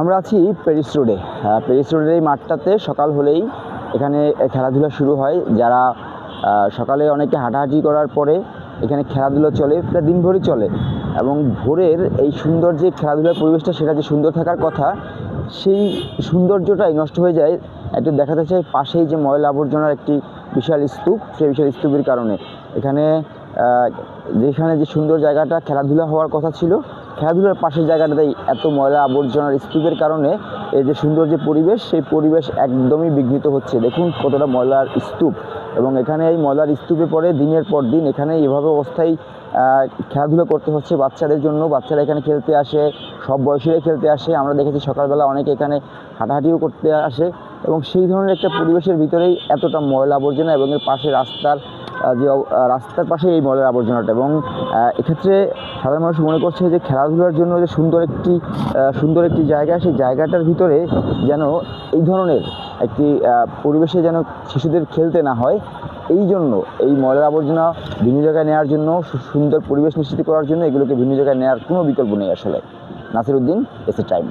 আমরা আছি প্যারিস রোডে প্যারিস রোডের এই মাঠটাতে সকাল হলেই এখানে খেলাধুলা শুরু হয়। যারা সকালে অনেকে হাঁটাহাঁটি করার পরে এখানে খেলাধুলো চলে, প্রায় দিনভরই চলে। এবং ভোরের এই সুন্দর যে খেলাধুলার পরিবেশটা, সেটা যে সুন্দর থাকার কথা, সেই সৌন্দর্যটাই নষ্ট হয়ে যায়। একটু দেখাতে চাই, পাশেই যে ময়লা আবর্জনার একটি বিশাল স্তূপ, সেই বিশাল স্তূপের কারণে। এখানে যেখানে যে সুন্দর জায়গাটা খেলাধুলা হওয়ার কথা ছিল, খেলাধুলার পাশের জায়গাটাতেই এত ময়লা আবর্জনার স্তূপের কারণে এই যে সুন্দর যে পরিবেশ, সেই পরিবেশ একদমই বিঘ্নিত হচ্ছে। দেখুন কতটা ময়লার স্তূপ। এবং এখানে এই ময়লার স্তূপে পরে দিনের পর দিন এখানে এভাবে অবস্থায় খেলাধুলা করতে হচ্ছে বাচ্চাদের জন্য। বাচ্চারা এখানে খেলতে আসে, সব বয়সীরাই খেলতে আসে। আমরা দেখেছি সকালবেলা অনেকে এখানে হাঁটাহাঁটিও করতে আসে। এবং সেই ধরনের একটা পরিবেশের ভিতরেই এতটা ময়লা আবর্জনা এবং এর পাশে রাস্তার যে রাস্তার পাশে এই ময়লার আবর্জনাটা এবং এক্ষেত্রে সাধারণ মানুষ মনে করছে যে খেলাধুলার জন্য যে সুন্দর একটি সুন্দর একটি জায়গা, সেই জায়গাটার ভিতরে যেন এই ধরনের একটি পরিবেশে যেন শিশুদের খেলতে না হয়। এই জন্য এই ময়লার আবর্জনা ভিন্ন জায়গায় নেওয়ার জন্য সুন্দর পরিবেশ নিশ্চিত করার জন্য এগুলোকে ভিন্ন জায়গায় নেওয়ার কোনো বিকল্প নেই আসলে। নাসির উদ্দিন এস টাইম।